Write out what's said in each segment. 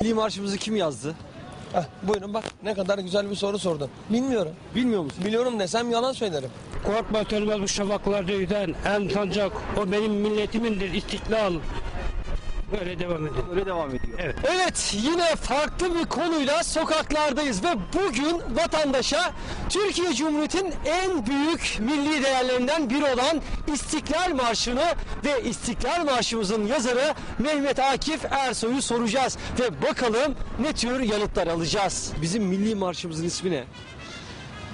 Milli marşımızı kim yazdı? Heh, buyurun bak ne kadar güzel bir soru sordun. Bilmiyorum. Bilmiyor musun? Biliyorum desem yalan söylerim. Korkma sönmez bu şafaklarda yüzen en sancak o benim milletimindir istiklal. Böyle devam ediyor. Öyle devam ediyor. Evet. Evet yine farklı bir konuyla sokaklardayız ve bugün vatandaşa Türkiye Cumhuriyeti'nin en büyük milli değerlerinden biri olan İstiklal Marşı'nı ve İstiklal Marşımızın yazarı Mehmet Akif Ersoy'u soracağız ve bakalım ne tür yanıtlar alacağız. Bizim milli marşımızın ismi ne?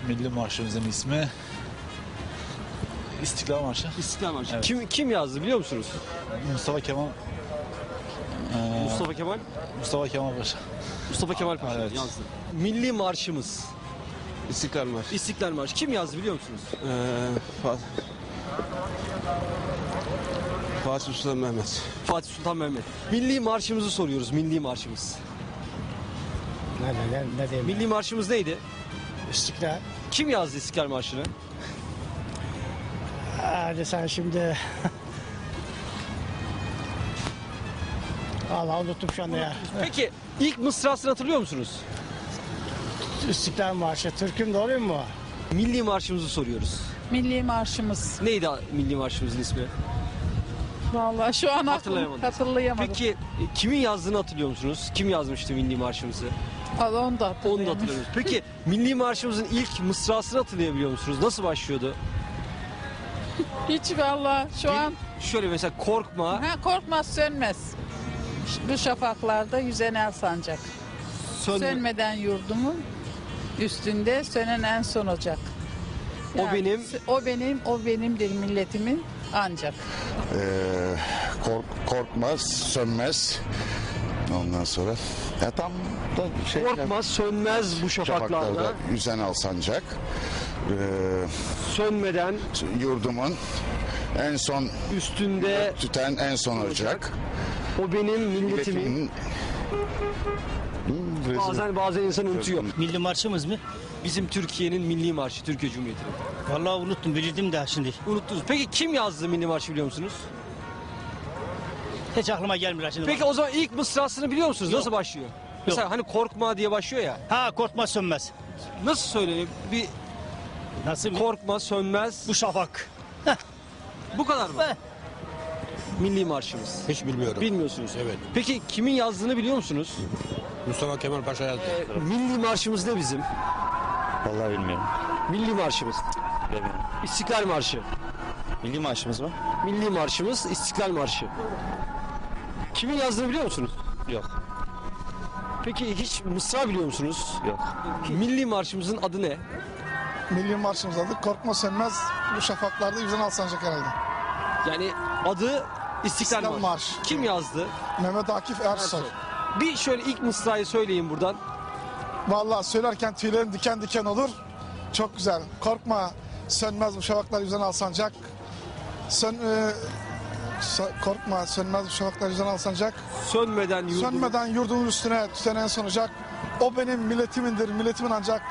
Milli Marşımızın ismi İstiklal Marşı. İstiklal Marşı. Evet. Kim kim yazdı biliyor musunuz? Mustafa Kemal Mustafa Kemal Mustafa Kemal Paşa. Mustafa Kemal Paşa Evet. yazdı. Milli marşımız İstiklal Marşı. İstiklal Marşı kim yazdı biliyor musunuz? Ee, Fatih. Fatih Sultan Mehmet. Fatih Sultan Mehmet. Milli marşımızı soruyoruz. Milli marşımız. Ne, ne, ne, ne diyeyim? Milli marşımız neydi? İstiklal. Kim yazdı İstiklal Marşı'nı? Hadi sen şimdi... Allah unuttum şu anda ya. Peki ilk mısrasını hatırlıyor musunuz? İstiklal Marşı. Türk'üm de olayım mı? Milli marşımızı soruyoruz. Milli marşımız. Neydi milli marşımızın ismi? Vallahi şu an Hatırlayamadım. hatırlayamadım. Peki e, kimin yazdığını hatırlıyor musunuz? Kim yazmıştı milli marşımızı? Allah onu da Onu da hatırlayamadım. hatırlıyoruz. Peki milli marşımızın ilk mısrasını hatırlayabiliyor musunuz? Nasıl başlıyordu? Hiç vallahi şu an Şöyle mesela korkma, ha, korkmaz sönmez. Bu şafaklarda yüzen el sancak. sönme. Sönmeden yurdumun üstünde sönen en son ocak. O benim- o benim, o benimdir milletimin ancak. Ee, kork, korkmaz, sönmez. Ondan sonra ya tam da şey Korkma sönmez bu şafaklarda. şafaklarda yüzen alsancak. Ee, Sönmeden yurdumun en son üstünde tüten en son ocak. O benim milletimin. Bazen bazen insan unutuyor. Milli marşımız mı? Bizim Türkiye'nin milli marşı, Türkiye Cumhuriyeti'nin. Vallahi unuttum bilirdim de şimdi. Unuttunuz. Peki kim yazdı milli marşı biliyor musunuz? Hiç aklıma gelmiyor şimdi. Peki o zaman ilk mısrasını biliyor musunuz? Yok. Nasıl başlıyor? Mesela hani korkma diye başlıyor ya. Ha korkma sönmez. Nasıl söyleniyor? Bir Nasıl korkma sönmez. Bu şafak. Bu kadar mı? Milli marşımız. Hiç bilmiyorum. Bilmiyorsunuz. Evet. Peki kimin yazdığını biliyor musunuz? Mustafa Kemal Paşa yazdı. Milli marşımız ne bizim? Vallahi bilmiyorum. Milli marşımız. Bilmiyorum. İstiklal Marşı. Milli maaşımız mı? Milli marşımız İstiklal Marşı. Kimin yazdığını biliyor musunuz? Yok. Peki hiç mısra biliyor musunuz? Yok. Milli marşımızın adı ne? Milli marşımız adı Korkma Sönmez bu şafaklarda yüzen alsancak herhalde. Yani adı İstiklal, İstiklal Marşı. Marşı. Kim yazdı? Mehmet Akif Ersoy. Bir şöyle ilk mısrayı söyleyin buradan. Vallahi söylerken tüylerim diken diken olur. Çok güzel. Korkma sönmez bu şafaklar yüzen alsancak. Sön, e, sö- korkma sönmez bu şafaklar yüzen alsancak. Sönmeden yurdum. Sönmeden yurdumun üstüne tüten en sonacak. O benim milletimindir milletimin ancak.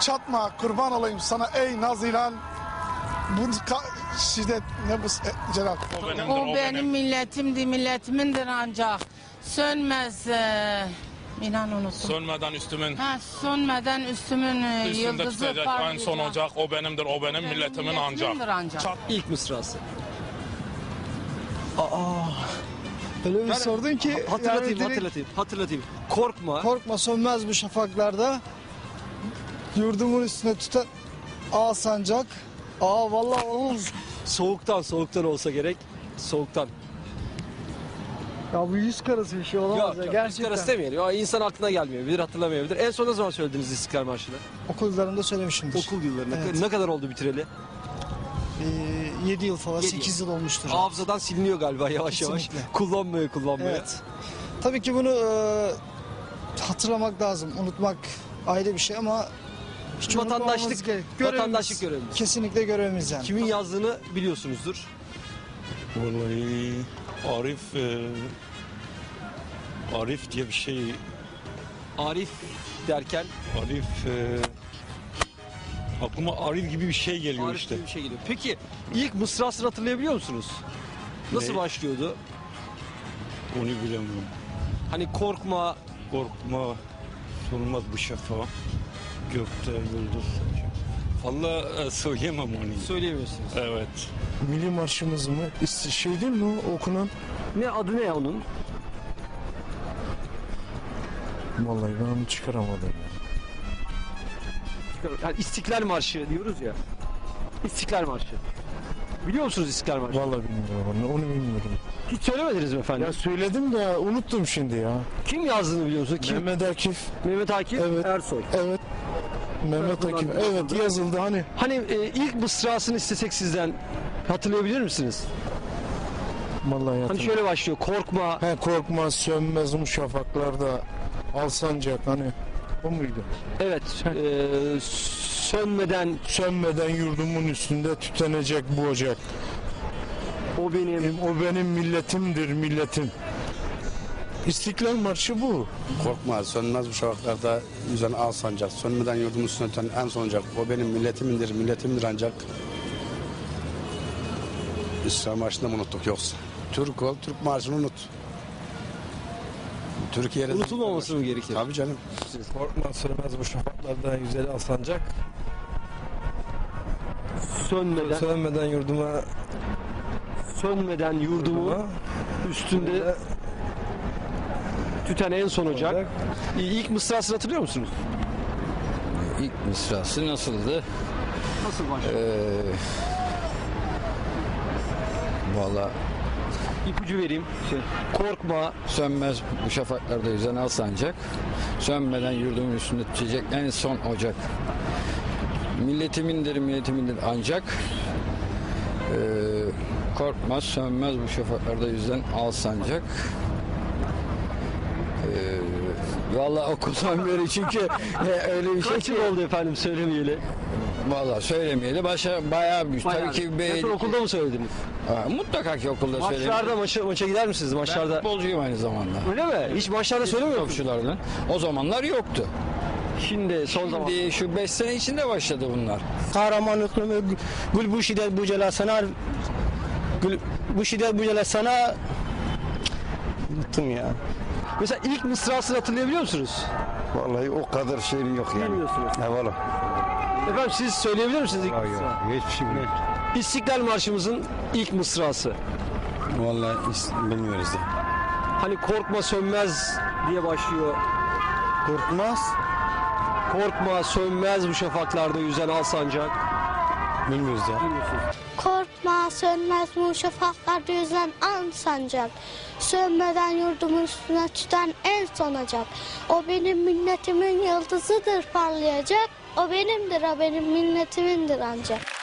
Çatma kurban olayım sana ey nazilal. Bu ka- şiddet ne bu e, Celal? O benim milletimdi, milletimindir ancak. Sönmez, e, inan unuttum. Sönmeden üstümün ha, sönmeden üstümün e, üstünde yıldızı tutacak en son ocak o benimdir o benim Benim milletimin ancak. milletimindir ancak. İlk mısrası. Öyle bir sordun ki. Hatırlatayım, yani direkt hatırlatayım, hatırlatayım. Korkma. Korkma sönmez bu şafaklarda. Yurdumun üstüne tutan ağ sancak. Aa vallahi olmaz. soğuktan, soğuktan olsa gerek. Soğuktan. Ya bu yüz karası bir şey olamaz Yok, ya yok. gerçekten. Gerçekten. demeyelim. Ya insan aklına gelmeyebilir, hatırlamayabilir. En son ne zaman söylediniz İstiklal Marşı'nı? Okul yıllarında söylemişimdir. Okul yıllarında. Evet. Ne kadar oldu bitireli? Ee, 7 yıl falan, Yedi 8 yıl olmuştur. Hafızadan siliniyor galiba yavaş yavaş. Kesinlikle. Kullanmaya kullanmaya. Evet. Tabii ki bunu e, hatırlamak lazım. Unutmak ayrı bir şey ama hiç Vatandaşlık. Görevimiz. vatandaşlık görevimiz. Kesinlikle görevimiz yani. Kimin yazdığını biliyorsunuzdur. Vallahi Arif e, Arif diye bir şey Arif derken Arif e, aklıma Arif gibi bir şey geliyor Arif işte. gibi bir şey geliyor. Peki ilk mısrasını hatırlayabiliyor musunuz? Nasıl Ne? başlıyordu? Onu bilemiyorum. Hani korkma, Korkma, solmaz bu şafa. Gökte yıldız. Valla e, söyleyemem onu. Söyleyemiyorsunuz. Evet. Milli marşımız mı? Şey değil mi o okunan? Ne adı ne onun? Vallahi ben onu çıkaramadım. Yani İstiklal Marşı diyoruz ya. İstiklal Marşı. Biliyor musunuz İstiklal Marşı? Vallahi bilmiyorum onu, onu bilmiyorum. Hiç söylemediniz mi efendim? Ya söyledim de unuttum şimdi ya. Kim yazdığını biliyor musunuz? Kim? Mehmet Akif. Mehmet Akif Evet. Ersoy. Evet. Mehmet Akif. Evet yazıldı hani. Hani e, ilk mısrasını istesek sizden hatırlayabilir misiniz? Vallahi Hani şöyle başlıyor. Korkma, He korkma sönmez mu şafaklarda alsancak hani o muydu? evet, e, sönmeden Sönmeden yurdumun üstünde tütenecek bu ocak. o benim. O benim milletimdir milletim. İstiklal Marşı bu. Korkma sönmez bu şafaklarda yüzen al sancak. Sönmeden yurdumun üstüne öten en sonuncak. O benim milletimindir, milletimdir ancak. İslam Marşı'nı mı unuttuk yoksa? Türk ol, Türk Marşı'nı unut. Türkiye'de... Unutulmaması mı gerekir? Tabii canım. Korkma sönmez bu şafaklarda güzel alsancak. Sönmeden, Sönmeden yurduma sönmeden yurdumu üstünde tüten en son ocak. Ocak. İlk mısrasını hatırlıyor musunuz? İlk mısrası nasıldı? Nasıl başlıyor? Ee, Valla İpucu vereyim. Şey, korkma, sönmez bu şafaklarda yüzen al sancak. Sönmeden yurdumun üstünde tütecek en son ocak. Milletimindir, milletimindir ancak. Ee, korkmaz, sönmez bu şafaklarda yüzen al sancak. Ee, Valla okuldan beri çünkü e, öyle bir şey kaç ki. yıl oldu efendim söylemeyeli? Valla söylemeyeli başa bayağı bir Bayağı tabii ki bir. okulda mı söylediniz? Ha, mutlaka ki okulda söylerim. Maçlarda maça, maça gider misiniz Ben maçlarda? futbolcuyum aynı zamanda. Öyle mi? Hiç maçlarda söylemiyor musunuz? Topçulardan. O zamanlar yoktu. Şimdi son zaman. Şimdi şu 5 sene içinde başladı bunlar. Kahramanlıklı gül bu şiddet bu cela sana gül bu şiddet bu cela sana unuttum ya. Mesela ilk mısrasını hatırlayabiliyor musunuz? Vallahi o kadar şeyim yok Bilmiyorsunuz. Eyvallah. Efendim siz söyleyebilir misiniz ilk mısra? Hiçbir şey bilmiyorum. İstiklal Marşımızın ilk mısrası. Vallahi bilmiyoruz ya. Hani korkma sönmez diye başlıyor. Korkmaz. Korkma sönmez bu şafaklarda yüzen al sancak. Bilmiyoruz ya. Korkma sönmez bu şafaklarda yüzen an sancak. Sönmeden yurdumun üstüne tüten en son ocak. O benim milletimin yıldızıdır parlayacak. O benimdir, o benim milletimindir ancak.